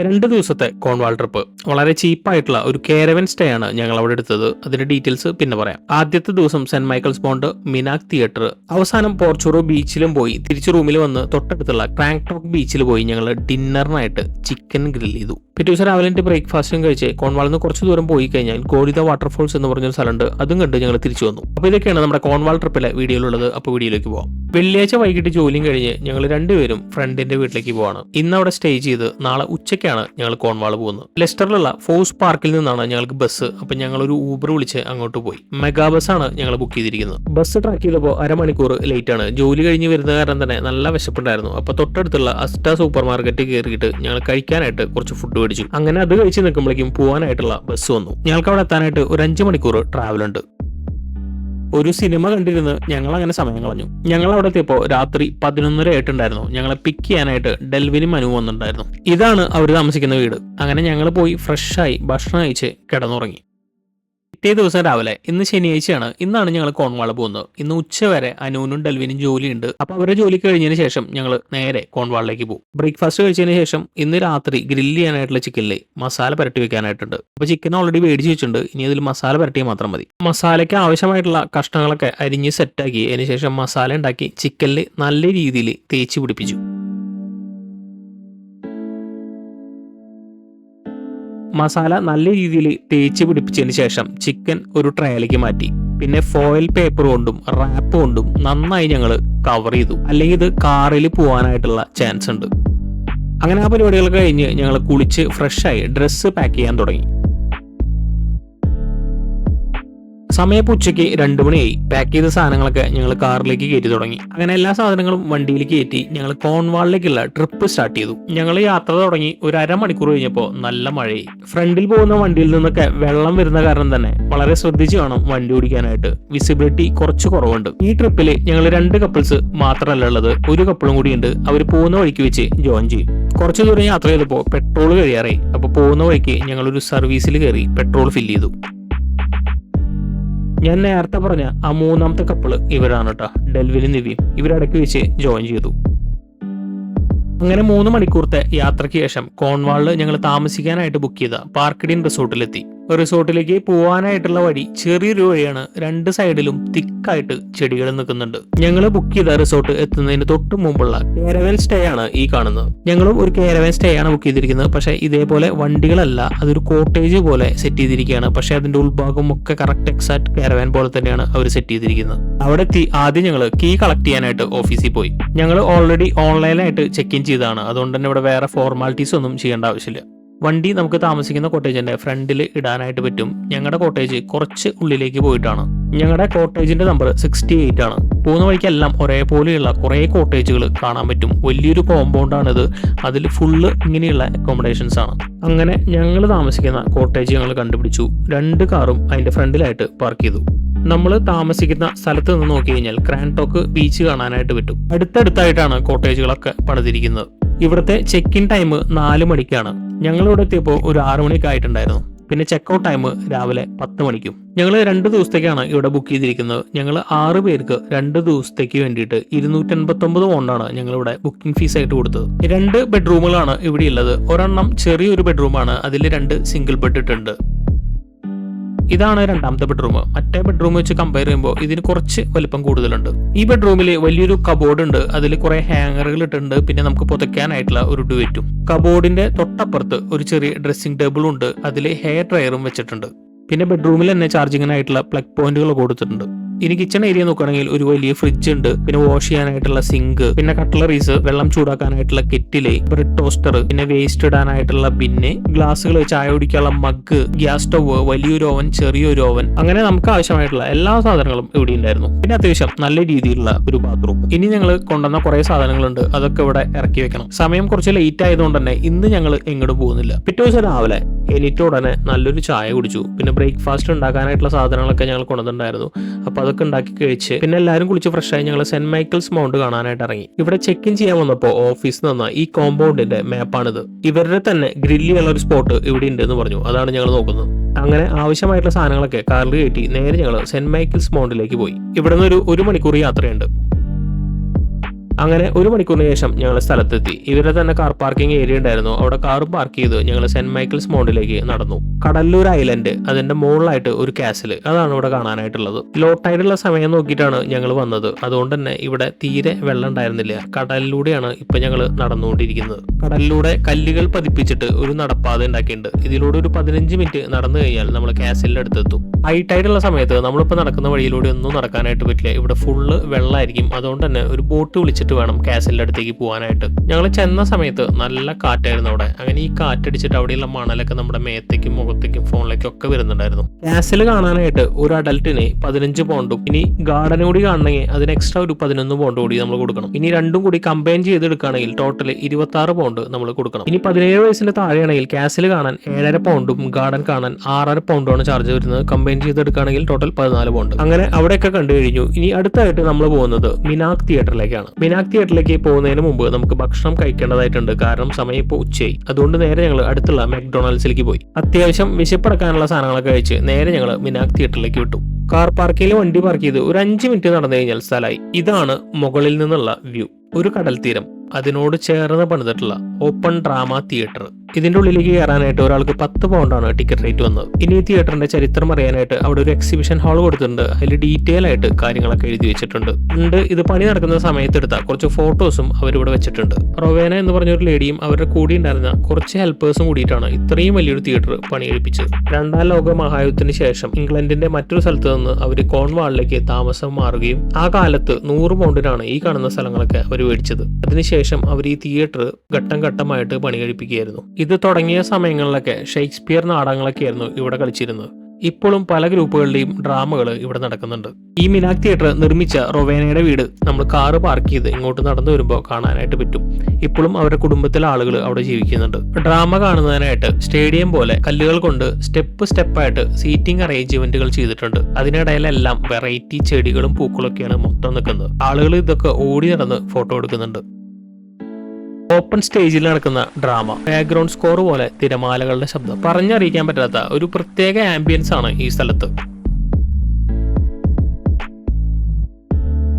രണ്ട് ദിവസത്തെ Cornwall trip. വളരെ ചീപ്പായിട്ടുള്ള ഒരു കേരവൻ സ്റ്റേ ആണ് ഞങ്ങൾ അവിടെ എടുത്തത്. അതിന്റെ ഡീറ്റെയിൽസ് പിന്നെ പറയാം. ആദ്യത്തെ ദിവസം Saint Michael's Mount Minack Theatre. അവസാനം പോർച്ചുറോ ബീച്ചിലും പോയി. തിരിച്ചു റൂമിൽ വന്ന് തൊട്ടടുത്തുള്ള ക്രാങ്ക് ടോക്ക് ബീച്ചിൽ പോയി ഞങ്ങൾ ഡിന്നറിനായിട്ട് ചിക്കൻ ഗ്രിൽ ചെയ്തു. പിറ്റേ ദിവസം രാവിലെ ബ്രേക്ക്ഫാസ്റ്റും കഴിച്ച് കോൺവാളിൽ നിന്ന് കുറച്ച് ദൂരം പോയി കഴിഞ്ഞാൽ ഗോളിത വാട്ടർഫോൾസ് എന്ന് പറഞ്ഞൊരു സ്ഥലമുണ്ട്. അതും കണ്ട് ഞങ്ങൾ തിരിച്ചു വന്നു. അപ്പോൾ ഇതൊക്കെയാണ് നമ്മുടെ കോൺവാൾ ട്രിപ്പിലെ വീഡിയോയിലുള്ളത്. അപ്പോൾ വീഡിയോയിലേക്ക് പോകാം വെള്ളിയാഴ്ച വൈകിട്ട് ജോലിയും കഴിഞ്ഞ് ഞങ്ങൾ രണ്ടുപേരും ഫ്രണ്ടിന്റെ വീട്ടിലേക്ക് പോവാണ്. ഇന്ന് അവിടെ സ്റ്റേ ചെയ്ത് നാളെ ഉച്ചയ്ക്കാണ് ഞങ്ങൾ കോൺവാൾ പോകുന്നത്. ലെസ്റ്ററിലുള്ള ഫോഴ്സ് പാർക്കിൽ നിന്നാണ് ഞങ്ങൾക്ക് ബസ്. അപ്പൊ ഞങ്ങൾ ഒരു ഊബർ വിളിച്ച് അങ്ങോട്ട് പോയി. മെഗാ ബസ്സാണ് ഞങ്ങൾ ബുക്ക് ചെയ്തിരിക്കുന്നത്. ബസ് ട്രാക്ക് ചെയ്തപ്പോൾ അരമണിക്കൂർ ലേറ്റ് ആണ്. ജോലി കഴിഞ്ഞ് വരുന്ന കാരണം തന്നെ നല്ല വിശപ്പുണ്ടായിരുന്നു. അപ്പൊ തൊട്ടടുത്തുള്ള അസ്റ്റ സൂപ്പർ മാർക്കറ്റ് കയറിയിട്ട് ഞങ്ങൾ കഴിക്കാനായിട്ട് കുറച്ച് ഫുഡ് മേടിച്ചു. അങ്ങനെ അത് കഴിച്ച് നിൽക്കുമ്പോഴേക്കും പോകാനായിട്ടുള്ള ബസ് വന്നു. ഞങ്ങൾക്ക് അവിടെ എത്താനായിട്ട് ഒരു അഞ്ച് മണിക്കൂർ ട്രാവൽ ഉണ്ട്. ഒരു സിനിമ കണ്ടിരുന്ന് ഞങ്ങൾ അങ്ങനെ സമയം കളഞ്ഞു. ഞങ്ങൾ അവിടെ എത്തിയപ്പോൾ രാത്രി പതിനൊന്നര ആയിട്ടുണ്ടായിരുന്നു. ഞങ്ങളെ പിക്ക് ചെയ്യാനായിട്ട് ഡെൽവിനും മനു വന്നിട്ടുണ്ടായിരുന്നു. ഇതാണ് അവർ താമസിക്കുന്ന വീട്. അങ്ങനെ ഞങ്ങൾ പോയി ഫ്രഷായി ഭക്ഷണം കഴിച്ച് കിടന്നുറങ്ങി. പിറ്റേ ദിവസം രാവിലെ ഇന്ന് ശനിയാഴ്ചയാണ് ഇന്നാണ് ഞങ്ങൾ കോൺവാള പോകുന്നത്. ഇന്ന് ഉച്ച വരെ അനൂനും ഡൽവിനും ജോലിയുണ്ട്. അപ്പൊ അവരുടെ ജോലി കഴിഞ്ഞതിന് ശേഷം ഞങ്ങൾ നേരെ കോൺവാളിലേക്ക് പോകും. ബ്രേക്ക്ഫാസ്റ്റ് കഴിച്ചതിന് ശേഷം ഇന്ന് രാത്രി ഗ്രില്ല് ചെയ്യാനായിട്ടുള്ള ചിക്കനിലെ മസാല പുരട്ടി വെക്കാനായിട്ടുണ്ട്. അപ്പൊ ചിക്കൻ ഓൾറെഡി മേടിച്ച് വെച്ചിട്ടുണ്ട്. ഇനി അതിൽ മസാല പുരട്ടിയാൽ മാത്രം മതി. മസാലയ്ക്ക് ആവശ്യമായിട്ടുള്ള കഷ്ണങ്ങളൊക്കെ അരിഞ്ഞ് സെറ്റാക്കി അതിന് ശേഷം മസാല ഉണ്ടാക്കി ചിക്കനിൽ നല്ല രീതിയിൽ തേച്ച് പിടിപ്പിച്ചു. മസാല നല്ല രീതിയിൽ തേച്ച് പിടിപ്പിച്ചതിന് ശേഷം ചിക്കൻ ഒരു ട്രയലേക്ക് മാറ്റി. പിന്നെ ഫോയിൽ പേപ്പർ കൊണ്ടും റാപ്പ് കൊണ്ടും നന്നായി ഞങ്ങൾ കവർ ചെയ്തു. അല്ലെങ്കിൽ ഇത് കാറിൽ പോകാനായിട്ടുള്ള ചാൻസ് ഉണ്ട്. അങ്ങനെ ആ പരിപാടികൾ കഴിഞ്ഞ് ഞങ്ങൾ കുളിച്ച് ഫ്രഷായി ഡ്രസ്സ് പാക്ക് ചെയ്യാൻ തുടങ്ങി. സമയപ്പ് ഉച്ചയ്ക്ക് രണ്ടു മണിയായി. പാക്ക് ചെയ്ത സാധനങ്ങളൊക്കെ ഞങ്ങൾ കാറിലേക്ക് കയറ്റി തുടങ്ങി. അങ്ങനെ എല്ലാ സാധനങ്ങളും വണ്ടിയിൽ കയറ്റി ഞങ്ങൾ കോൺവാളിലേക്കുള്ള ട്രിപ്പ് സ്റ്റാർട്ട് ചെയ്തു. ഞങ്ങൾ യാത്ര തുടങ്ങി ഒരു അരമണിക്കൂർ കഴിഞ്ഞപ്പോൾ നല്ല മഴയായി. ഫ്രണ്ടിൽ പോകുന്ന വണ്ടിയിൽ നിന്നൊക്കെ വെള്ളം വരുന്ന കാരണം തന്നെ വളരെ ശ്രദ്ധിച്ച് വേണം വണ്ടി ഓടിക്കാനായിട്ട്. വിസിബിലിറ്റി കുറച്ച് കുറവുണ്ട്. ഈ ട്രിപ്പിൽ ഞങ്ങൾ രണ്ട് കപ്പിൾസ് മാത്രമല്ല ഉള്ളത്. ഒരു കപ്പിളും ഉണ്ട്. അവർ പോകുന്ന വഴിക്ക് വെച്ച് ജോയിൻ ചെയ്യും. കുറച്ച് ദൂരം യാത്ര ചെയ്തപ്പോൾ പെട്രോൾ കഴിയാറായി. അപ്പോൾ പോകുന്ന വഴിക്ക് ഞങ്ങളൊരു സർവീസിൽ കയറി പെട്രോൾ ഫില്ല് ചെയ്തു. ഞാൻ നേരത്തെ പറഞ്ഞ ആ മൂന്നാമത്തെ കപ്പിൾ ഇവരാണ് കേട്ടോ ഡെൽവിലും നിവിയും ഇവരടക്ക് വെച്ച് ജോയിൻ ചെയ്തു. അങ്ങനെ മൂന്ന് മണിക്കൂറത്തെ യാത്രയ്ക്ക് ശേഷം കോൺവാളിൽ ഞങ്ങൾ താമസിക്കാനായിട്ട് ബുക്ക് ചെയ്ത പാർക്കിഡിൻ റിസോർട്ടിലെത്തി റിസോർട്ടിലേക്ക് പോവാനായിട്ടുള്ള വഴി ചെറിയൊരു വഴിയാണ്. രണ്ട് സൈഡിലും തിക്കായിട്ട് ചെടികൾ നിൽക്കുന്നുണ്ട്. ഞങ്ങൾ ബുക്ക് ചെയ്ത റിസോർട്ട് എത്തുന്നതിന് തൊട്ട് മുമ്പുള്ള കേരവൻ സ്റ്റേ ആണ് ഈ കാണുന്നത്. ഞങ്ങളും ഒരു കേരവൻ സ്റ്റേ ആണ് ബുക്ക് ചെയ്തിരിക്കുന്നത്. പക്ഷേ ഇതേപോലെ വണ്ടികളല്ല അതൊരു കോട്ടേജ് പോലെ സെറ്റ് ചെയ്തിരിക്കുകയാണ്. പക്ഷേ അതിന്റെ ഉൾഭാഗം ഒക്കെ കറക്റ്റ് എക്സാക്ട് കേരവൻ പോലെ തന്നെയാണ് അവർ സെറ്റ് ചെയ്തിരിക്കുന്നത്. അവിടെ എത്തി ആദ്യം ഞങ്ങൾ കീ കളക്ട് ചെയ്യാനായിട്ട് ഓഫീസിൽ പോയി. ഞങ്ങൾ ഓൾറെഡി ഓൺലൈനായിട്ട് ചെക്ക് ഇൻ ചെയ്തതാണ്. അതുകൊണ്ട് തന്നെ ഇവിടെ വേറെ ഫോർമാലിറ്റീസ് ഒന്നും ചെയ്യേണ്ട ആവശ്യമില്ല. വണ്ടി നമുക്ക് താമസിക്കുന്ന കോട്ടേജിന്റെ ഫ്രണ്ടിൽ ഇടാനായിട്ട് പറ്റും. ഞങ്ങളുടെ കോട്ടേജ് കുറച്ച് ഉള്ളിലേക്ക് പോയിട്ടാണ്. ഞങ്ങളുടെ കോട്ടേജിന്റെ നമ്പർ സിക്സ്റ്റി എയ്റ്റ് ആണ്. പോകുന്ന വഴിക്കെല്ലാം ഒരേപോലെയുള്ള കുറേ കോട്ടേജുകൾ കാണാൻ പറ്റും. വലിയൊരു കോമ്പൗണ്ടാണിത് അതിൽ ഫുള്ള് ഇങ്ങനെയുള്ള അക്കോമഡേഷൻസ് ആണ്. അങ്ങനെ ഞങ്ങൾ താമസിക്കുന്ന കോട്ടേജ് ഞങ്ങൾ കണ്ടുപിടിച്ചു. രണ്ട് കാറും അതിന്റെ ഫ്രണ്ടിലായിട്ട് പാർക്ക് ചെയ്തു. നമ്മൾ താമസിക്കുന്ന സ്ഥലത്ത് നിന്ന് നോക്കി കഴിഞ്ഞാൽ ക്രാൻടോക്ക് ബീച്ച് കാണാനായിട്ട് പറ്റും. അടുത്തടുത്തായിട്ടാണ് കോട്ടേജുകളൊക്കെ പണിതിരിക്കുന്നത്. ഇവിടുത്തെ ചെക്ക് ഇൻ ടൈം നാല് മണിക്കാണ്. ഞങ്ങൾ ഇവിടെ എത്തിയപ്പോൾ ഒരു ആറു മണിയൊക്കെ ആയിട്ടുണ്ടായിരുന്നു. പിന്നെ ചെക്ക് ഔട്ട് ടൈം രാവിലെ പത്ത് മണിക്കും. ഞങ്ങൾ രണ്ട് ദിവസത്തേക്കാണ് ഇവിടെ ബുക്ക് ചെയ്തിരിക്കുന്നത്. ഞങ്ങൾ ആറ് പേർക്ക് രണ്ട് ദിവസത്തേക്ക് വേണ്ടിയിട്ട് ഇരുന്നൂറ്റൻപത്തൊമ്പത് പോണ്ടാണ് ഞങ്ങൾ ഇവിടെ ബുക്കിംഗ് ഫീസ് ആയിട്ട് കൊടുത്തത്. രണ്ട് ബെഡ്റൂമുകളാണ് ഇവിടെ ഉള്ളത്. ഒരെണ്ണം ചെറിയൊരു ബെഡ്റൂമാണ് അതിൽ രണ്ട് സിംഗിൾ ബെഡ് ഇട്ടുണ്ട് ഇതാണ് രണ്ടാമത്തെ ബെഡ്റൂം മറ്റേ ബെഡ്റൂം വെച്ച് കമ്പയർ ചെയ്യുമ്പോൾ ഇതിന് കുറച്ച് വലിപ്പം കൂടുതലുണ്ട്. ഈ ബെഡ്റൂമിൽ വലിയൊരു കബോർഡ് ഉണ്ട്. അതിൽ കുറെ ഹാങ്ങറുകൾ ഇട്ടുണ്ട് പിന്നെ നമുക്ക് പുതയ്ക്കാനായിട്ടുള്ള ഒരു ഡുവറ്റും കബോർഡിന്റെ തൊട്ടപ്പുറത്ത് ഒരു ചെറിയ ഡ്രസ്സിംഗ് ടേബിളും ഉണ്ട്. അതിൽ ഹെയർ ഡ്രയറും വെച്ചിട്ടുണ്ട്. പിന്നെ ബെഡ്റൂമിൽ തന്നെ ചാർജിങ്ങിനായിട്ടുള്ള പ്ലഗ് പോയിന്റുകൾ കൊടുത്തിട്ടുണ്ട്. ഇനി കിച്ചൺ ഏരിയ നോക്കുകയാണെങ്കിൽ ഒരു വലിയ ഫ്രിഡ്ജ് ഉണ്ട്. പിന്നെ വാഷ് ചെയ്യാനായിട്ടുള്ള സിങ്ക് പിന്നെ കട്ട്ലറീസ് വെള്ളം ചൂടാക്കാനായിട്ടുള്ള കെറ്റിൽ ബ്രെഡ് ടോസ്റ്റർ പിന്നെ വേസ്റ്റ് ഇടാനായിട്ടുള്ള ബിന്ന് ഗ്ലാസ്സുകൾ ചായ കുടിക്കാനുള്ള മഗ് ഗ്യാസ് സ്റ്റവ് വലിയൊരു ഓവൻ ചെറിയൊരു ഓവൻ അങ്ങനെ നമുക്ക് ആവശ്യമായിട്ടുള്ള എല്ലാ സാധനങ്ങളും ഇവിടെ ഉണ്ടായിരുന്നു. പിന്നെ അത്യാവശ്യം നല്ല രീതിയിലുള്ള ഒരു ബാത്റൂം ഇനി ഞങ്ങൾ കൊണ്ടുവന്ന കുറെ സാധനങ്ങളുണ്ട്. അതൊക്കെ ഇവിടെ ഇറക്കി വെക്കണം. സമയം കുറച്ച് ലേറ്റ് ആയതുകൊണ്ട് തന്നെ ഇന്ന് ഞങ്ങൾ എങ്ങോട്ടും പോകുന്നില്ല. പിറ്റേ ദിവസം രാവിലെ എണീറ്റ ഉടനെ നല്ലൊരു ചായ കുടിച്ചു. പിന്നെ ബ്രേക്ക്ഫാസ്റ്റ് ഉണ്ടാക്കാനായിട്ടുള്ള സാധനങ്ങളൊക്കെ ഞങ്ങൾ കൊണ്ടുവന്നിട്ടുണ്ടായിരുന്നു. അപ്പൊ അതൊക്കെ ഉണ്ടാക്കി കഴിച്ച് പിന്നെ എല്ലാവരും കുളിച്ച് ഫ്രഷ് ആയി ഞങ്ങൾ സെന്റ് മൈക്കിൾസ് മൗണ്ട് കാണാനായിട്ട് ഇറങ്ങി. ഇവിടെ ചെക്ക് ഇൻ ചെയ്യാൻ വന്നപ്പോൾ ഓഫീസിൽ നിന്ന് ഈ കോമ്പൗണ്ടിന്റെ മാപ്പാണിത് ഇവരുടെ തന്നെ ഗ്രില്ല് ഒരു സ്പോട്ട് ഇവിടെ ഉണ്ട് എന്ന് പറഞ്ഞു. അതാണ് ഞങ്ങൾ നോക്കുന്നത്. അങ്ങനെ ആവശ്യമായിട്ടുള്ള സാധനങ്ങളൊക്കെ കാറിൽ കയറ്റി നേരെ ഞങ്ങൾ സെന്റ് മൈക്കിൾസ് മൗണ്ടിലേക്ക് പോയി. ഇവിടെ നിന്ന് ഒരു ഒരു മണിക്കൂർ യാത്രയുണ്ട്. അങ്ങനെ ഒരു മണിക്കൂറിന് ശേഷം ഞങ്ങൾ സ്ഥലത്തെത്തി. ഇവരുടെ തന്നെ കാർ പാർക്കിംഗ് ഏരിയ ഉണ്ടായിരുന്നു. അവിടെ കാർ പാർക്ക് ചെയ്ത് ഞങ്ങൾ സെന്റ് മൈക്കിൾസ് മോണ്ടിലേക്ക് നടന്നു. കടല്ലൂർ ഐലൻഡ് അതിന്റെ മുകളിലായിട്ട് ഒരു കാസിൽ അതാണ് ഇവിടെ കാണാനായിട്ടുള്ളത്. ലോ ടൈഡുള്ള സമയം നോക്കിയിട്ടാണ് ഞങ്ങൾ വന്നത്. അതുകൊണ്ട് തന്നെ ഇവിടെ തീരെ വെള്ളം ഉണ്ടായിരുന്നില്ല. കടലിലൂടെയാണ് ഇപ്പൊ ഞങ്ങൾ നടന്നുകൊണ്ടിരിക്കുന്നത്. കടലിലൂടെ കല്ലുകൾ പതിപ്പിച്ചിട്ട് ഒരു നടപ്പാത ഉണ്ടാക്കിയിട്ടുണ്ട്. ഇതിലൂടെ ഒരു പതിനഞ്ച് മിനിറ്റ് നടന്നു കഴിഞ്ഞാൽ നമ്മൾ കാസിലിന്റെ അടുത്തെത്തും. ഹൈ സമയത്ത് നമ്മളിപ്പോൾ നടക്കുന്ന വഴിയിലൂടെ ഒന്നും നടക്കാനായിട്ട് പറ്റില്ല. ഇവിടെ ഫുള്ള് വെള്ളമായിരിക്കും അതുകൊണ്ട് തന്നെ ഒരു ബോട്ട് വിളിച്ചിട്ട് വേണം കാസിലിന്റെ അടുത്തേക്ക് പോകാനായിട്ട് ഞങ്ങൾ ചെന്ന സമയത്ത് നല്ല കാറ്റായിരുന്നു അവിടെ. അങ്ങനെ ഈ കാറ്റടിച്ചിട്ട് അവിടെയുള്ള മണലൊക്കെ നമ്മുടെ മേത്തേക്കും മുഖത്തേക്കും ഫോണിലേക്കും ഒക്കെ വരുന്നുണ്ടായിരുന്നു. കാസിൽ കാണാനായിട്ട് ഒരു അഡൽട്ടിന് പതിനഞ്ച് പൗണ്ടും ഇനി ഗാർഡൻ കൂടി കാണണമെങ്കിൽ അതിന് എക്സ്ട്രാ ഒരു പതിനൊന്ന് പൗണ്ട് കൂടി നമ്മൾ കൊടുക്കണം. ഇനി രണ്ടും കൂടി കമ്പൈൻ ചെയ്തെടുക്കുകയാണെങ്കിൽ ടോട്ടൽ ഇരുപത്തി ആറ് പൗണ്ട് നമ്മൾ കൊടുക്കണം. ഇനി പതിനേഴ് വയസ്സിന്റെ താഴെയാണെങ്കിൽ കാസിൽ കാണാൻ ഏഴര പൗണ്ടും ഗാർഡൻ കാണാൻ ആറര പൗണ്ടുമാണ് ചാർജ് വരുന്നത്. കമ്പൈൻ ചെയ്തെടുക്കുകയാണെങ്കിൽ ടോട്ടൽ പതിനാല് പൗണ്ട് അങ്ങനെ അവിടെയൊക്കെ കണ്ടു കഴിഞ്ഞു. ഇനി അടുത്തായിട്ട് നമ്മൾ പോകുന്നത് മിനാക് തിയേറ്ററിലേക്കാണ് മിനാക് തിയേറ്ററിലേക്ക് പോകുന്നതിന് മുമ്പ് നമുക്ക് ഭക്ഷണം കഴിക്കേണ്ടതായിട്ടുണ്ട്. കാരണം സമയം ഇപ്പോൾ ഉച്ചയായി. അതുകൊണ്ട് നേരെ ഞങ്ങൾ അടുത്തുള്ള മെക്ഡൊണാൾഡ്സിലേക്ക് പോയി. അത്യാവശ്യം വിശപ്പടക്കാനുള്ള സാധനങ്ങളൊക്കെ കഴിച്ച് നേരെ ഞങ്ങൾ മിനാക് തിയേറ്ററിലേക്ക് വിട്ടു. കാർ പാർക്കിൽ വണ്ടി പാർക്ക് ചെയ്ത് ഒരു അഞ്ച് മിനിറ്റ് നടന്നു കഴിഞ്ഞാൽ സ്ഥലമായി. ഇതാണ് മുകളിൽ നിന്നുള്ള വ്യൂ ഒരു കടൽ തീരം. അതിനോട് ചേർന്ന് പണിതിട്ടുള്ള ഓപ്പൺ ഡ്രാമ തിയേറ്റർ. ഇതിന്റെ ഉള്ളിലേക്ക് കയറാനായിട്ട് ഒരാൾക്ക് പത്ത് പൗണ്ടാണ് ടിക്കറ്റ് റേറ്റ് വന്നത്. ഇനി ഈ തിയേറ്ററിന്റെ ചരിത്രം അറിയാനായിട്ട് അവിടെ ഒരു എക്സിബിഷൻ ഹാൾ കൊടുത്തിട്ടുണ്ട്. അതിൽ ഡീറ്റെയിൽ ആയിട്ട് കാര്യങ്ങളൊക്കെ എഴുതി വെച്ചിട്ടുണ്ട്. ഉണ്ട് ഇത് പണി നടക്കുന്ന സമയത്ത് എടുത്ത കുറച്ച് ഫോട്ടോസും അവരിവിടെ വെച്ചിട്ടുണ്ട്. റൊവേന എന്ന് പറഞ്ഞ ഒരു ലേഡിയും അവരുടെ കൂടി ഉണ്ടായിരുന്ന കുറച്ച് ഹെൽപ്പേഴ്സും കൂടിയിട്ടാണ് ഇത്രയും വലിയൊരു തിയേറ്റർ പണിയെടുപ്പിച്ചത്. രണ്ടാം ലോക മഹായുദ്ധത്തിന് ശേഷം ഇംഗ്ലണ്ടിന്റെ മറ്റൊരു സ്ഥലത്ത് നിന്ന് അവർ കോൺവാളിലേക്ക് താമസം മാറുകയും ആ കാലത്ത് നൂറ് പൗണ്ടിനാണ് ഈ കാണുന്ന സ്ഥലങ്ങളൊക്കെ അവർ മേടിച്ചത്. അതിനുശേഷം അവർ ഈ തിയേറ്റർ ഘട്ടം ഘട്ടമായിട്ട് പണി കഴിപ്പിക്കുകയായിരുന്നു ഇത് തുടങ്ങിയ സമയങ്ങളിലൊക്കെ ഷേക്സ്പിയർ നാടകങ്ങളൊക്കെ ആയിരുന്നു ഇവിടെ കളിച്ചിരുന്നത്. ഇപ്പോഴും പല ഗ്രൂപ്പുകളുടെയും ഡ്രാമകൾ ഇവിടെ നടക്കുന്നുണ്ട്. ഈ മിനാക് തിയേറ്റർ നിർമ്മിച്ച റൊവേനയുടെ വീട് നമ്മൾ കാറ് പാർക്ക് ചെയ്ത് ഇങ്ങോട്ട് നടന്നു വരുമ്പോൾ കാണാനായിട്ട് പറ്റും. ഇപ്പോഴും അവരുടെ കുടുംബത്തിലെ ആളുകൾ അവിടെ ജീവിക്കുന്നുണ്ട്. ഡ്രാമ കാണുന്നതിനായിട്ട് സ്റ്റേഡിയം പോലെ കല്ലുകൾ കൊണ്ട് സ്റ്റെപ്പ് സ്റ്റെപ്പായിട്ട് സീറ്റിംഗ് അറേഞ്ച്മെന്റുകൾ ചെയ്തിട്ടുണ്ട്. അതിനിടയിലെല്ലാം വെറൈറ്റി ചെടികളും പൂക്കളൊക്കെയാണ് മൊത്തം നിൽക്കുന്നത്. ആളുകൾ ഇതൊക്കെ ഓടി നടന്ന് ഫോട്ടോ എടുക്കുന്നുണ്ട്. ഓപ്പൺ സ്റ്റേജിൽ നടക്കുന്ന ഡ്രാമ. ബാക്ക്ഗ്രൗണ്ട് സ്കോർ പോലെ തിരമാലകളുടെ ശബ്ദം. പറഞ്ഞറിയിക്കാൻ പറ്റാത്ത ഒരു പ്രത്യേക ആംബിയൻസ് ആണ് ഈ സ്ഥലത്ത്.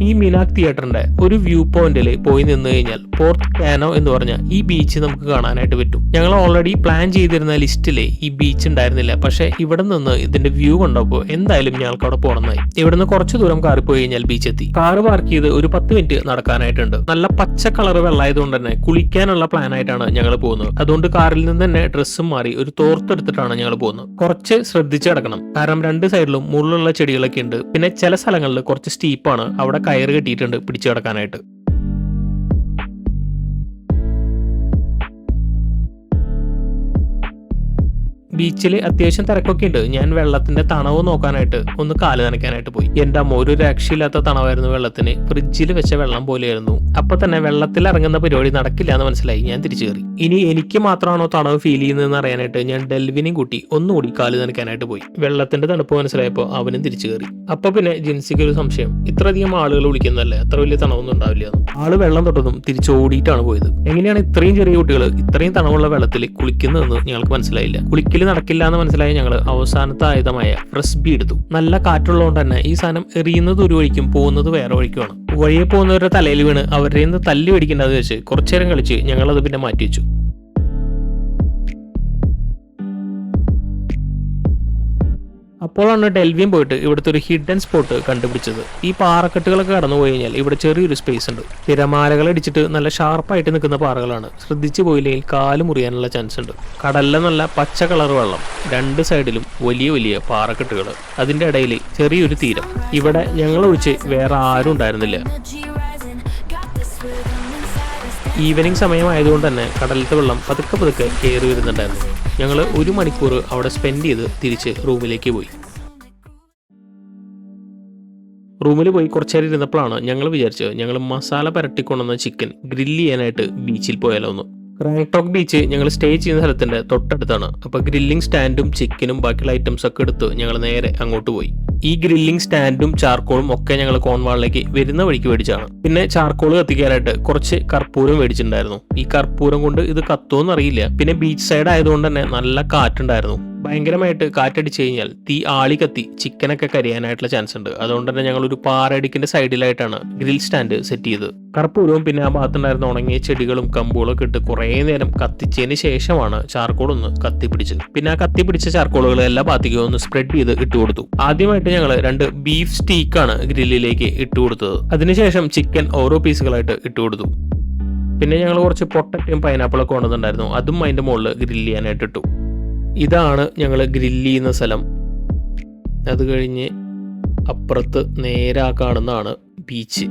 ഈ മിനാക് തിയേറ്ററിന്റെ ഒരു വ്യൂ പോയിന്റിൽ പോയി നിന്ന് കഴിഞ്ഞാൽ പോർത്ത് കാനോ എന്ന് പറഞ്ഞ ഈ ബീച്ച് നമുക്ക് കാണാനായിട്ട് പറ്റും. ഞങ്ങൾ ഓൾറെഡി പ്ലാൻ ചെയ്തിരുന്ന ലിസ്റ്റിൽ ഈ ബീച്ച് ഉണ്ടായിരുന്നില്ല. പക്ഷെ ഇവിടെ നിന്ന് ഇതിന്റെ വ്യൂ കണ്ടപ്പോൾ എന്തായാലും ഞങ്ങൾക്ക് അവിടെ പോകണമെന്നായി ഇവിടുന്ന് കുറച്ച് ദൂരം കാറി പോയി കഴിഞ്ഞാൽ ബീച്ച് എത്തി. കാറ് പാർക്ക് ചെയ്ത് ഒരു പത്ത് മിനിറ്റ് നടക്കാനായിട്ടുണ്ട്. നല്ല പച്ച കളർ വെള്ളമായതുകൊണ്ട് തന്നെ കുളിക്കാനുള്ള പ്ലാൻ ആയിട്ടാണ് ഞങ്ങൾ പോകുന്നത്. അതുകൊണ്ട് കാറിൽ നിന്ന് തന്നെ ഡ്രസ്സും മാറി ഒരു തോർത്തെടുത്തിട്ടാണ് ഞങ്ങൾ പോകുന്നത്. കുറച്ച് ശ്രദ്ധിച്ച് കിടക്കണം കാരണം രണ്ട് സൈഡിലും മുള്ളുള്ള ചെടികളൊക്കെ ഉണ്ട്. പിന്നെ ചില സ്ഥലങ്ങളിൽ കുറച്ച് സ്റ്റീപ്പാണ് അവിടെ കയറ് കെട്ടിയിട്ടുണ്ട് പിടിച്ചു കിടക്കാനായിട്ട്. ബീച്ചിൽ അത്യാവശ്യം തിരക്കൊക്കെ ഉണ്ട്. ഞാൻ വെള്ളത്തിന്റെ തണവ് നോക്കാനായിട്ട് ഒന്ന് കാൽ നനയ്ക്കാനായിട്ട് പോയി. എന്റെ അമ്മ ഒരു രക്ഷയില്ലാത്ത തണവായിരുന്നു വെള്ളത്തിന്. ഫ്രിഡ്ജിൽ വെച്ച വെള്ളം പോലെയായിരുന്നു. അപ്പൊ തന്നെ വെള്ളത്തിൽ ഇറങ്ങുന്ന പരിപാടി നടക്കില്ല എന്ന് മനസ്സിലായി. ഞാൻ തിരിച്ചു കയറി. ഇനി എനിക്ക് മാത്രമാണോ തണവ് ഫീൽ ചെയ്യുന്നതെന്ന് അറിയാനായിട്ട് ഞാൻ ഡെൽവിനെയും കൂട്ടി ഒന്നുകൂടി കാൽ നനയ്ക്കാനായിട്ട് പോയി. വെള്ളത്തിന്റെ തണുപ്പ് മനസ്സിലായപ്പോൾ അവനും തിരിച്ചു കയറി. അപ്പൊ പിന്നെ ജിൻസിക്ക് ഒരു സംശയം. ഇത്രയധികം ആളുകൾ വിളിക്കുന്നതല്ലേ? അത്ര വലിയ തണവൊന്നും ഉണ്ടാവില്ല ആൾ വെള്ളം തൊട്ടതും തിരിച്ചോടിയിട്ടാണ് പോയത്. എങ്ങനെയാണ് ഇത്രയും ചെറിയ കുട്ടികൾ ഇത്രയും തണവുള്ള വെള്ളത്തിൽ കുളിക്കുന്നതെന്ന് ഞങ്ങൾക്ക് മനസ്സിലായില്ല. കുളിക്കൽ നടക്കില്ല എന്ന് മനസ്സിലായി ഞങ്ങൾ അവസാനത്തെ ആയുധമായ ഫ്രസ്ബി എടുത്തു. നല്ല കാറ്റുള്ളതുകൊണ്ട് തന്നെ ഈ സാധനം എറിയുന്നത് ഒരു വഴിക്കും പോകുന്നത് വേറെ വഴിക്കുമാണ്. വഴിയെ പോകുന്നവരുടെ തലയിൽ വീണ് അവരുടെ നിന്ന് തല്ലി പിടിക്കേണ്ടത് വെച്ച് കുറച്ചേരം കളിച്ച് ഞങ്ങളത് പിന്നെ മാറ്റി വെച്ചു അപ്പോഴാണ് ഡെൽവിയും പോയിട്ട് ഇവിടുത്തെ ഒരു ഹിഡൻ സ്പോട്ട് കണ്ടുപിടിച്ചത്. ഈ പാറക്കെട്ടുകളൊക്കെ കടന്നു പോയി കഴിഞ്ഞാൽ ഇവിടെ ചെറിയൊരു സ്പേസ് ഉണ്ട്. തിരമാലകൾ അടിച്ചിട്ട് നല്ല ഷാർപ്പായിട്ട് നിൽക്കുന്ന പാറകളാണ്. ശ്രദ്ധിച്ചു പോയില്ലെങ്കിൽ കാൽ മുറിയാനുള്ള ചാൻസ് ഉണ്ട്. കടലിലെ നല്ല പച്ച കളർ വെള്ളം. രണ്ട് സൈഡിലും വലിയ വലിയ പാറക്കെട്ടുകൾ. അതിന്റെ ഇടയിൽ ചെറിയൊരു തീരം. ഇവിടെ ഞങ്ങൾ ഒഴിച്ച് വേറെ ആരും ഉണ്ടായിരുന്നില്ല. ഈവനിങ് സമയമായതുകൊണ്ട് തന്നെ കടലിലത്തെ വെള്ളം പതുക്കെ പതുക്കെ കയറി വരുന്നുണ്ടായിരുന്നു. ഞങ്ങൾ ഒരു മണിക്കൂർ അവിടെ സ്പെൻഡ് ചെയ്ത് തിരിച്ച് റൂമിലേക്ക് പോയി. റൂമിൽ പോയി കുറച്ച് നേരം ഇരുന്നപ്പോഴാണ് ഞങ്ങൾ വിചാരിച്ചത് ഞങ്ങൾ മസാല പരട്ടിക്കൊണ്ടുവന്ന ചിക്കൻ ഗ്രില്ല് ചെയ്യാനായിട്ട് ബീച്ചിൽ പോയാലോ ഒന്ന് റാങ്ടോക്ക് ബീച്ച് ഞങ്ങൾ സ്റ്റേ ചെയ്യുന്ന സ്ഥലത്തിന്റെ തൊട്ടടുത്താണ്. അപ്പോൾ ഗ്രില്ലിംഗ് സ്റ്റാൻഡും ചിക്കനും ബാക്കിയുള്ള ഐറ്റംസ് ഒക്കെ എടുത്ത് ഞങ്ങൾ നേരെ അങ്ങോട്ട് പോയി. ഈ ഗ്രില്ലിംഗ് സ്റ്റാൻഡും ചാർക്കോളും ഒക്കെ ഞങ്ങൾ കോൺവാളിലേക്ക് വരുന്ന വഴിക്ക് മേടിച്ചാണ് പിന്നെ ചാർക്കോൾ കത്തിക്കാനായിട്ട് കുറച്ച് കർപ്പൂരം മേടിച്ചിട്ടുണ്ടായിരുന്നു. ഈ കർപ്പൂരം കൊണ്ട് ഇത് കത്തുമെന്ന് അറിയില്ല. പിന്നെ ബീച്ച് സൈഡ് ആയതുകൊണ്ട് തന്നെ നല്ല കാറ്റുണ്ടായിരുന്നു. ഭയങ്കരമായിട്ട് കാറ്റടിച്ച് കഴിഞ്ഞാൽ തീ ആളി കത്തി ചിക്കനൊക്കെ കരിയാനായിട്ടുള്ള ചാൻസ് ഉണ്ട്. അതുകൊണ്ട് തന്നെ ഞങ്ങൾ ഒരു പാറയടിക്കിന്റെ സൈഡിലായിട്ടാണ് ഗ്രിൽ സ്റ്റാൻഡ് സെറ്റ് ചെയ്തത്. കർപ്പൂരവും പിന്നെ ആ ഭാഗത്തുണ്ടായിരുന്ന ഉണങ്ങിയ ചെടികളും കമ്പുകളും ഒക്കെ ഇട്ട് കുറേ നേരം കത്തിച്ചതിന് ശേഷമാണ് ചാർക്കോൾ ഒന്ന് കത്തിപ്പിടിച്ചത്. പിന്നെ ആ കത്തിപ്പിടിച്ച ചാർക്കോളുകൾ എല്ലാ ഭാഗത്തേക്കും ഒന്ന് സ്പ്രെഡ് ചെയ്ത് ഇട്ട് കൊടുത്തു. ആദ്യമായിട്ട് ഞങ്ങൾ രണ്ട് ബീഫ് സ്റ്റീക്കാണ് ഗ്രില്ലിലേക്ക് ഇട്ട് കൊടുത്തത്. അതിനുശേഷം ചിക്കൻ ഓരോ പീസുകളായിട്ട് ഇട്ട് കൊടുത്തു. പിന്നെ ഞങ്ങൾ കുറച്ച് പൊട്ടറ്റയും പൈനാപ്പിളൊക്കെ കൊണ്ടുവന്നിട്ടുണ്ടായിരുന്നു. അതും അതിന്റെ മുകളിൽ ഗ്രില്ല് ചെയ്യാനായിട്ട് ഇട്ടു. ഇതാണ് ഞങ്ങൾ ഗ്രില്ല് ചെയ്യുന്ന സ്ഥലം. അത് കഴിഞ്ഞ് അപ്പുറത്ത് നേരെ ആ കാണുന്നതാണ് ബീച്ച്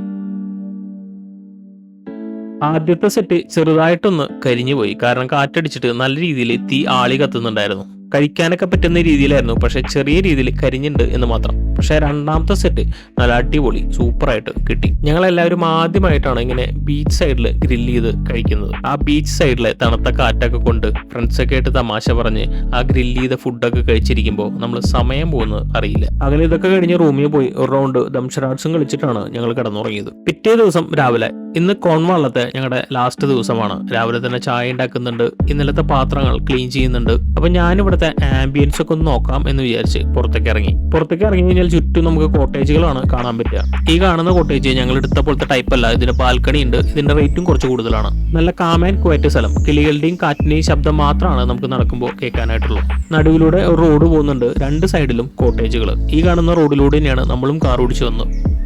ആദ്യത്തെ സെറ്റ് ചെറുതായിട്ടൊന്ന് കരിഞ്ഞു പോയി. കാരണം കാറ്റടിച്ചിട്ട് നല്ല രീതിയിൽ തീ ആളി കത്തുന്നുണ്ടായിരുന്നു. കഴിക്കാനൊക്കെ പറ്റുന്ന രീതിയിലായിരുന്നു. പക്ഷെ ചെറിയ രീതിയിൽ കരിഞ്ഞിട്ടുണ്ട് എന്ന് മാത്രം. പക്ഷെ രണ്ടാമത്തെ സെറ്റ് നല്ല അടിപൊളി സൂപ്പറായിട്ട് കിട്ടി. ഞങ്ങൾ എല്ലാവരും ആദ്യമായിട്ടാണ് ഇങ്ങനെ ബീച്ച് സൈഡിൽ ഗ്രില്ല് ചെയ്ത് കഴിക്കുന്നത്. ആ ബീച്ച് സൈഡിലെ തണുത്ത കാറ്റൊക്കെ കൊണ്ട് ഫ്രണ്ട്സൊക്കെ ആയിട്ട് തമാശ പറഞ്ഞ് ആ ഗ്രില്ല് ചെയ്ത ഫുഡൊക്കെ കഴിച്ചിരിക്കുമ്പോൾ നമ്മൾ സമയം പോകുന്നത് അറിയില്ല. അങ്ങനെ ഇതൊക്കെ കഴിഞ്ഞ് റൂമിൽ പോയി ഒരു റൗണ്ട് ദംഷറാട്സും കളിച്ചിട്ടാണ് ഞങ്ങൾ കിടന്നുറങ്ങിയത്. പിറ്റേ ദിവസം രാവിലെ ഇന്ന് കോൺവാളത്തെ ഞങ്ങളുടെ ലാസ്റ്റ് ദിവസമാണ്. രാവിലെ തന്നെ ചായ ഉണ്ടാക്കുന്നുണ്ട് ഇന്നലത്തെ പാത്രങ്ങൾ ക്ലീൻ ചെയ്യുന്നുണ്ട്. അപ്പൊ ഞാനിവിടുത്തെ ആംബിയൻസ് ഒക്കെ ഒന്ന് നോക്കാം എന്ന് വിചാരിച്ച് പുറത്തേക്ക് ഇറങ്ങി. പുറത്തേക്ക് ഇറങ്ങി കഴിഞ്ഞാൽ ചുറ്റും നമുക്ക് കോട്ടേജുകളാണ് കാണാൻ പറ്റുക. ഈ കാണുന്ന കോട്ടേജ് ഞങ്ങൾ എടുത്ത പോലത്തെ ടൈപ്പ് അല്ല. ഇതിന് ബാൽക്കണി ഉണ്ട്. ഇതിന്റെ റേറ്റും കുറച്ച് കൂടുതലാണ്. നല്ല കാം ആൻഡ് ക്വയറ്റ് സ്ഥലം. കിളികളുടെയും കാറ്റിന്റെയും ശബ്ദം മാത്രമാണ് നമുക്ക് നടക്കുമ്പോൾ കേൾക്കാനായിട്ടുള്ളൂ. നടുവിലൂടെ ഒരു റോഡ് പോകുന്നുണ്ട്. രണ്ട് സൈഡിലും കോട്ടേജുകൾ ഈ കാണുന്ന റോഡിലൂടെ തന്നെയാണ് നമ്മളും കാർ ഓടിച്ചു വന്നത്.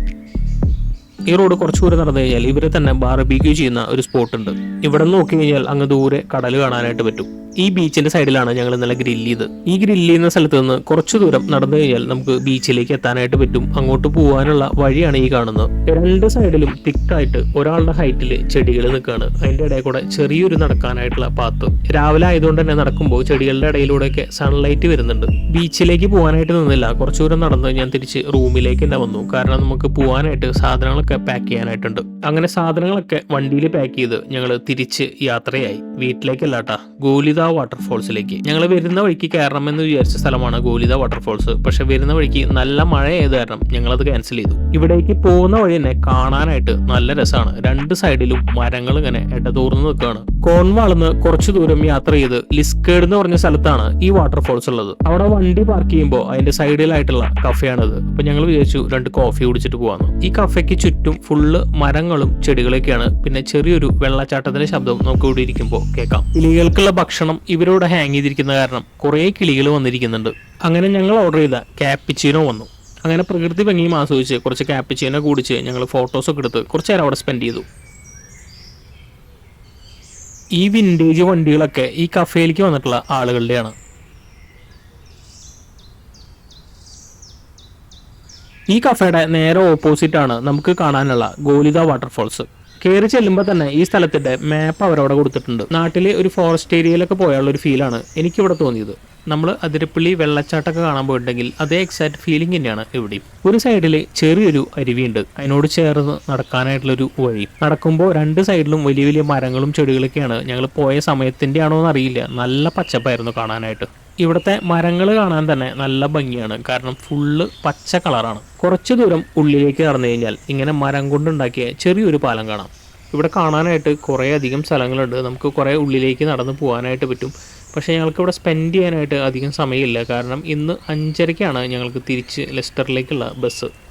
ഈ റോഡ് കുറച്ച് ദൂരെ നടന്നു കഴിഞ്ഞാൽ ഇവരെ തന്നെ ബാർബിക്യൂ ചെയ്യുന്ന ഒരു സ്പോട്ട് ഉണ്ട്. ഇവിടെ നോക്കി കഴിഞ്ഞാൽ അങ്ങ് ദൂരെ കടൽ കാണാനായിട്ട് പറ്റും. ഈ ബീച്ചിന്റെ സൈഡിലാണ് ഞങ്ങൾ ഇന്നലെ ഗ്രില്ല് ചെയ്ത്. ഈ ഗ്രില്ല് ചെയ്യുന്ന സ്ഥലത്ത് നിന്ന് കുറച്ചു ദൂരം നടന്നു കഴിഞ്ഞാൽ നമുക്ക് ബീച്ചിലേക്ക് എത്താനായിട്ട് പറ്റും. അങ്ങോട്ട് പോകാനുള്ള വഴിയാണ് ഈ കാണുന്നത്. രണ്ട് സൈഡിലും തിക്കായിട്ട് ഒരാളുടെ ഹൈറ്റിൽ ചെടികൾ നിൽക്കുകയാണ് അതിന്റെ ഇടയിൽ കൂടെ ചെറിയൊരു നടക്കാനായിട്ടുള്ള പാത്ത് രാവിലെ ആയതുകൊണ്ട് തന്നെ നടക്കുമ്പോൾ ചെടികളുടെ ഇടയിലൂടെയൊക്കെ സൺലൈറ്റ് വരുന്നുണ്ട്. ബീച്ചിലേക്ക് പോകാനായിട്ട് നിന്നില്ല. കുറച്ചു ദൂരം നടന്ന് ഞാൻ തിരിച്ച് റൂമിലേക്ക് തന്നെ വന്നു. കാരണം നമുക്ക് പോകാനായിട്ട് സാധനങ്ങളൊക്കെ പാക്ക് ചെയ്യാനായിട്ടുണ്ട്. അങ്ങനെ സാധനങ്ങളൊക്കെ വണ്ടിയിൽ പാക്ക് ചെയ്ത് ഞങ്ങൾ തിരിച്ച് യാത്രയായി. വീട്ടിലേക്കല്ല കേട്ടാ ഗോലിത വാട്ടർഫോൾസിലേക്ക് ഞങ്ങൾ വരുന്ന വഴിക്ക് കയറണമെന്ന് വിചാരിച്ച സ്ഥലമാണ് ഗോലിത വാട്ടർഫോൾസ് പക്ഷെ വരുന്ന വഴിക്ക് നല്ല മഴ ആയത് കാരണം ഞങ്ങളത് ക്യാൻസൽ ചെയ്തു. ഇവിടേക്ക് പോകുന്ന വഴി തന്നെ കാണാനായിട്ട് നല്ല രസമാണ് രണ്ട് സൈഡിലും മരങ്ങൾ ഇങ്ങനെ ഇടതൂർന്ന് നിൽക്കുകയാണ് കോൺവാളിന്ന് കുറച്ചു ദൂരം യാത്ര ചെയ്ത് ലിസ്കേഡ് എന്ന് പറഞ്ഞ സ്ഥലത്താണ് ഈ വാട്ടർഫോൾസ് ഉള്ളത്. അവിടെ വണ്ടി പാർക്ക് ചെയ്യുമ്പോൾ അതിന്റെ സൈഡിലായിട്ടുള്ള കഫേയാണിത്. അപ്പൊ ഞങ്ങൾ വിചാരിച്ചു രണ്ട് കോഫി കുടിച്ചിട്ട് പോവാന്ന്. ഈ കഫേക്ക് ചുറ്റും ഫുള്ള് മരങ്ങളും ചെടികളൊക്കെയാണ്. പിന്നെ ചെറിയൊരു വെള്ളച്ചാട്ടത്തിന്റെ ശബ്ദം നമുക്ക് ഇവിടെ ഇരിക്കുമ്പോൾ കേൾക്കാം ഇലികൾക്കുള്ള ഭക്ഷണം ഇവരോട് ഹാങ് ചെയ്തിരിക്കുന്ന കാരണം കുറേ കിളികൾ വന്നിരിക്കുന്നുണ്ട്. അങ്ങനെ ഞങ്ങൾ ഓർഡർ ചെയ്ത ക്യാപ്പിച്ചിനോ വന്നു. അങ്ങനെ പ്രകൃതി ഭംഗിയും ആസ്വദിച്ച് കുറച്ച് ക്യാപ്പിച്ചീനോ കുടിച്ച് ഞങ്ങൾ ഫോട്ടോസൊക്കെ എടുത്ത് കുറച്ച് നേരം അവിടെ സ്പെൻഡ് ചെയ്തു. ഈ വിന്റേജ് വണ്ടികളൊക്കെ ഈ കഫേയിലേക്ക് വന്നിട്ടുള്ള ആളുകളുടെയാണ്. ഈ കഫേയുടെ നേരെ ഓപ്പോസിറ്റാണ് നമുക്ക് കാണാനുള്ള ഗോലിത വാട്ടർഫോൾസ് കയറി ചെല്ലുമ്പോൾ തന്നെ ഈ സ്ഥലത്തിന്റെ മാപ്പ് അവരവിടെ കൊടുത്തിട്ടുണ്ട്. നാട്ടിലെ ഒരു ഫോറസ്റ്റ് ഏരിയയിലൊക്കെ പോയാലുള്ള ഒരു ഫീലാണ് എനിക്കിവിടെ തോന്നിയത്. നമ്മൾ അതിരപ്പള്ളി വെള്ളച്ചാട്ടമൊക്കെ കാണാൻ പോയിട്ടുണ്ടെങ്കിൽ അതേ എക്സാക്ട് ഫീലിംഗ് തന്നെയാണ് ഇവിടെയും. ഒരു സൈഡിൽ ചെറിയൊരു അരുവിയുണ്ട്. അതിനോട് ചേർന്ന് നടക്കാനായിട്ടുള്ളൊരു വഴി. നടക്കുമ്പോൾ രണ്ട് സൈഡിലും വലിയ വലിയ മരങ്ങളും ചെടികളൊക്കെയാണ്. ഞങ്ങൾ പോയ സമയത്തിന്റെ ആണോ എന്നറിയില്ല നല്ല പച്ചപ്പായിരുന്നു കാണാനായിട്ട്. ഇവിടുത്തെ മരങ്ങൾ കാണാൻ തന്നെ നല്ല ഭംഗിയാണ്. കാരണം ഫുള്ള് പച്ച കളറാണ് കുറച്ച് ദൂരം ഉള്ളിലേക്ക് നടന്നു കഴിഞ്ഞാൽ ഇങ്ങനെ മരം കൊണ്ടുണ്ടാക്കിയ ചെറിയൊരു പാലം കാണാം. ഇവിടെ കാണാനായിട്ട് കുറേ അധികം സ്ഥലങ്ങളുണ്ട്. നമുക്ക് കുറേ ഉള്ളിലേക്ക് നടന്ന് പോകാനായിട്ട് പറ്റും. പക്ഷേ ഞങ്ങൾക്ക് ഇവിടെ സ്പെൻഡ് ചെയ്യാനായിട്ട് അധികം സമയമില്ല. കാരണം ഇന്ന് അഞ്ചരയ്ക്കാണ് ഞങ്ങൾക്ക് തിരിച്ച് ലെസ്റ്ററിലേക്കുള്ള ബസ്.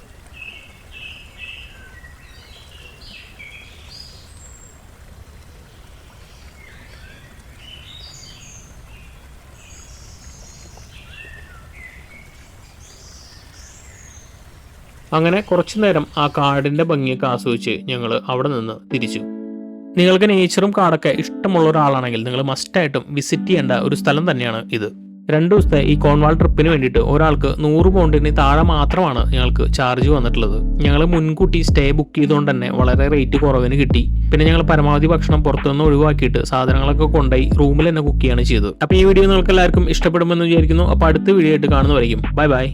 അങ്ങനെ കുറച്ചു നേരം ആ കാടിന്റെ ഭംഗിയൊക്കെ ആസ്വദിച്ച് ഞങ്ങൾ അവിടെ നിന്ന് തിരിച്ചു. നിങ്ങൾക്ക് നേച്ചറും കാടൊക്കെ ഇഷ്ടമുള്ള ഒരാളാണെങ്കിൽ നിങ്ങൾ മസ്റ്റായിട്ടും വിസിറ്റ് ചെയ്യേണ്ട ഒരു സ്ഥലം തന്നെയാണ് ഇത്. രണ്ട് ദിവസത്തെ ഈ കോൺവാൾ ട്രിപ്പിന് വേണ്ടിയിട്ട് ഒരാൾക്ക് നൂറ് പൗണ്ടിന് താഴെ മാത്രമാണ് ഞങ്ങൾക്ക് ചാർജ് വന്നിട്ടുള്ളത്. ഞങ്ങൾ മുൻകൂട്ടി സ്റ്റേ ബുക്ക് ചെയ്തുകൊണ്ട് തന്നെ വളരെ റേറ്റ് കുറവിന് കിട്ടി. പിന്നെ ഞങ്ങൾ പരമാവധി ഭക്ഷണം പുറത്തുനിന്ന് ഒഴിവാക്കിയിട്ട് സാധനങ്ങളൊക്കെ കൊണ്ടുപോയി റൂമിൽ തന്നെ കുക്ക് ചെയ്യാണ് ചെയ്തത്. അപ്പോൾ ഈ വീഡിയോ നിങ്ങൾക്ക് എല്ലാവർക്കും ഇഷ്ടപ്പെടുമെന്ന് വിചാരിക്കുന്നു. അപ്പോൾ അടുത്ത വീഡിയോ ആയിട്ട് കാണുന്നതായിരിക്കും ബൈ ബൈ